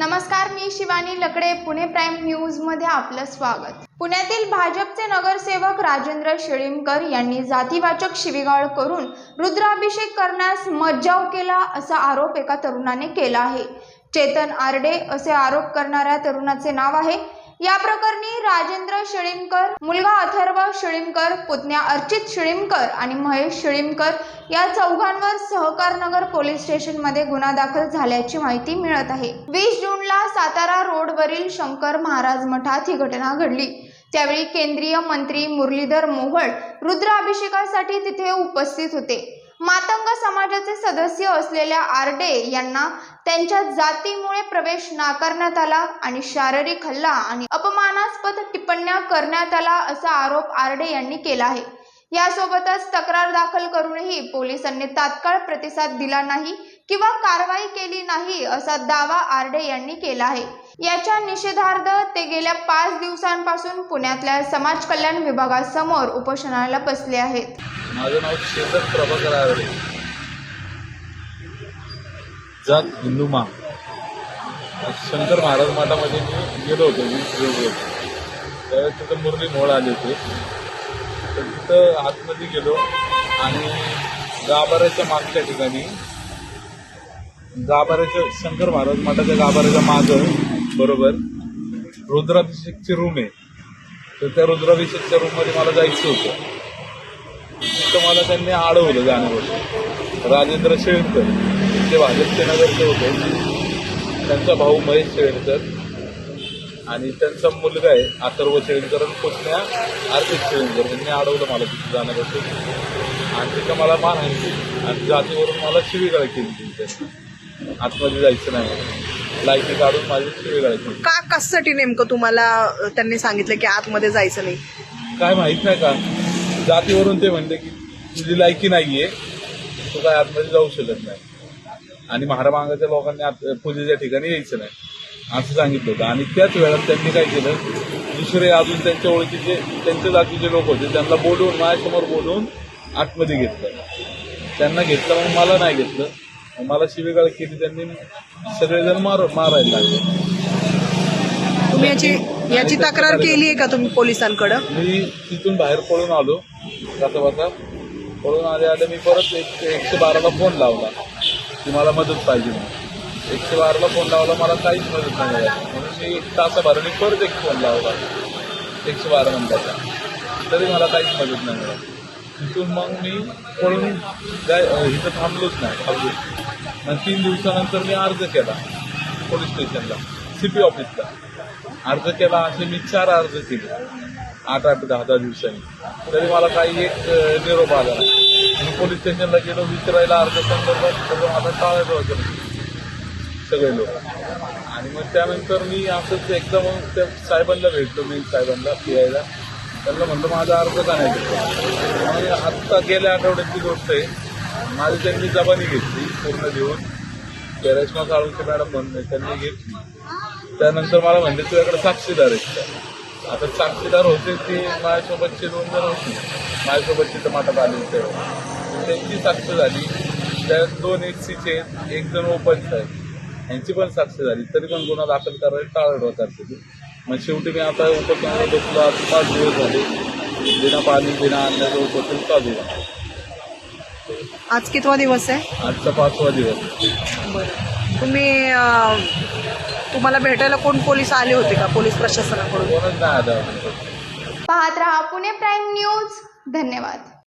नमस्कार मी शिवानी लकडे पुणे प्राईम न्यूजमध्ये आपलं स्वागत. पुण्यातील भाजपचे नगरसेवक राजेंद्र शेळीमकर यांनी जातीवाचक शिवीगाळ करून रुद्राभिषेक करण्यास मज्जाव केला असा आरोप एका तरुणाने केला आहे. चेतन आरडे असे आरोप करणाऱ्या तरुणाचे नाव आहे. या प्रकरणी राजेंद्र शिळीमकर मुलगा अथर्व शिळीमकर पुतण्या अर्चित शिळीमकर आणि महेश शिळीमकर या चौघांवर सहकारनगर पोलीस स्टेशनमध्ये गुन्हा दाखल झाल्याची माहिती मिळत आहे. वीस जूनला सातारा रोडवरील शंकर महाराज मठात ही घटना घडली. त्यावेळी केंद्रीय मंत्री मुरलीधर मोहोळ रुद्राभिषेकासाठी तिथे उपस्थित होते. मातंग समाजाचे सदस्य असलेल्या आरडे यांना त्यांच्या जातीमुळे प्रवेश नाकारण्यात आला आणि शारीरिक हल्ला आणि अपमानास्पद टिप्पण्या करण्यात आला असा आरोप आरडे यांनी केला आहे. यासोबतच तक्रार दाखल करूनही पोलिसांनी तात्काळ प्रतिसाद दिला नाही किंवा कारवाई केली नाही असा दावा आरडे यांनी केला आहे. याच्या निषेधार्थ ते गेल्या पाच दिवसांपासून पुण्यातल्या समाज कल्याण विभागासमोर उपोषणाला बसले आहेत. माझं नाव प्रभाकर आरडे. जात हिंदू मा शंकर महाराज मठामध्ये मी गेलो होतो वीस दिवस त्यावेळेस तिथं मुरली मोळ आले होते. तर तिथं आतमध्ये गेलो आणि गाभाऱ्याच्या मागच्या ठिकाणी गाभाऱ्याच्या शंकर महाराज मठाच्या गाभाऱ्याच्या मागं बरोबर रुद्राभिषेकची रूम आहे. तर त्या रुद्राभिषेकच्या रूममध्ये मला जायचं होतं. तिथं मला त्यांनी अडवलं जाण्यावर. राजेंद्र शेळकर. ते भाजपचे नगरचे होते त्यांचा भाऊ महेश शेळकर आणि त्यांचा मुलगा आहे अथर्व शेळकर आणि पुतण्या आर्थिक शेळकर. यांनी अडवलं मला तिथे जाण्यापासून. आणि तिथं मला मारहाण केली आणि जातीवरून मला शिवीगाळ केली तिथे आतमध्ये जायचं नाही. लायकी काढून माझी शिवीगाळ केली. का कशासाठी नेमकं तुम्हाला त्यांनी सांगितलं की आतमध्ये जायचं नाही? काय माहीत नाही का? जातीवरून ते म्हणले की तुझी लायकी नाहीये. तू काय आतमध्ये जाऊ शकत नाही. आणि महारामांगाच्या लोकांनी पूजेच्या ठिकाणी यायचं नाही असं सांगितलं होतं. आणि त्याच वेळात त्यांनी काय केलं दुसरे अजून त्यांच्या ओळखीचे त्यांच्या जातीचे लोक होते त्यांना बोलवून माझ्यासमोर बोलवून आतमध्ये घेतलं. त्यांना घेतलं मग मला नाही घेतलं. मला शिवीगाळ केली त्यांनी सगळेजण मार मारायला लागले. तुम्ही याची याची तक्रार केली आहे का तुम्ही पोलिसांकडं? मी तिथून बाहेर पळून आलो जाता जाता पळून आले आले मी परत एक एकशे बाराला फोन लावला. की मला मदत पाहिजे म्हणून. एकशे बाराला फोन लावला मला काहीच मदत नाही मिळाली म्हणून मी एक तासाभराने परत एक फोन लावला. एकशे बारा नंबरचा. तरी मला काहीच मदत नाही मिळाली तिथून मग मी पळून काय इथं थांबलोच नाही थांबलो मग तीन दिवसानंतर मी अर्ज केला पोलीस स्टेशनला सी पी ऑफिसला. अर्ज केला असे मी चार अर्ज केले. आठ आठ दहा दहा दिवसांनी. तरी मला काही एक निरोप आला नाही. पोलीस स्टेशनला गेलो विचारायला अर्ज संदर्भात तर आता टाळायला केलं सगळे लोक. आणि मग त्यानंतर मी असंच एकदा मग त्या साहेबांना भेटलो मी साहेबांना फिरायला त्यांना म्हणलं माझा अर्ज का नाही घेतला आणि आत्ता गेल्या आठवड्याची गोष्ट आहे. माझी त्यांनी जबानी घेतली पूर्ण देऊन. त्या रेश्मा साळुंके मॅडम म्हणणे त्यांनी घेतली. त्यानंतर मला म्हणले तुझ्याकडे साक्षीदार आहेत. का आता साक्षीदार होते ते माझ्यासोबतचे दोन जण होते. माझ्यासोबतचे टमाटात आले होते. त्यांची साक्ष झाली. त्या दोन एस सीचे एक जण ओपनचा आहे यांची पण साक्ष झाली. तरी पण गुन्हा दाखल करायला टाळत होतात ते. मग शेवटी मी आता उपोषणाला बसलो. आज पाच दिवस झाले. बिना पाणी बिना अन्नाचं उपोषण चालू आहे. आज कितवा दिवस आहे? आजचा पाचवा दिवस. बरं. तुम्ही अ, तुम्हाला भेटायला कोण पोलीस आले होते का? पोलीस प्रशासनाकडून? कोणच नाही आलं. पाहत रहा पुणे प्राईम न्यूज. धन्यवाद.